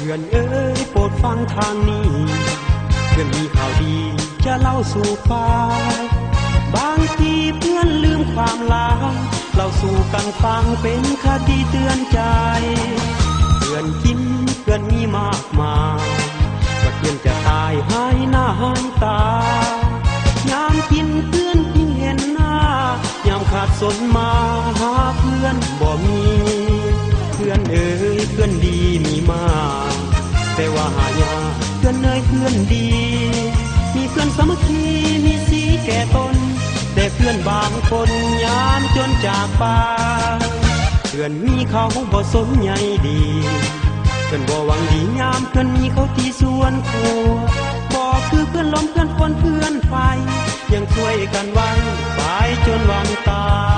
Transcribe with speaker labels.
Speaker 1: พื่อนเอ้ยโปรดฟังทางนี้ เพื่อนมีข่าวดีจะเล่าสู่ฟังบางทีเพื่อนลืมความลังเล่าสู่กันฟังเป็นคดีเตือนใจ เพื่อนกินเพื่อนมีมากมายก็เพื่อนจะตายหายหน้าหายตายามกินเพื่อนยิ่งเห็นหน้ายามขาดสนมาหาเพื่อนบ่มี เพื่อนเอ๋ยเพื่อนดีมีมาก ว่าหายาเพื่อนเอ๋ยเพื่อนดี มีเพื่อนสามัคคีมีสีแก่ตน แต่เพื่อนบางคนยามจนจากไปเพื่อนมีเขาบ่สนใยดี เพื่อนบ่หวังดียามเพื่อนมีเขาที่ส่วนครัวบ่คือเพื่อนลมเพื่อนฝนเพื่อนไฟยังช่วยกันไว้ไปจนวันตาย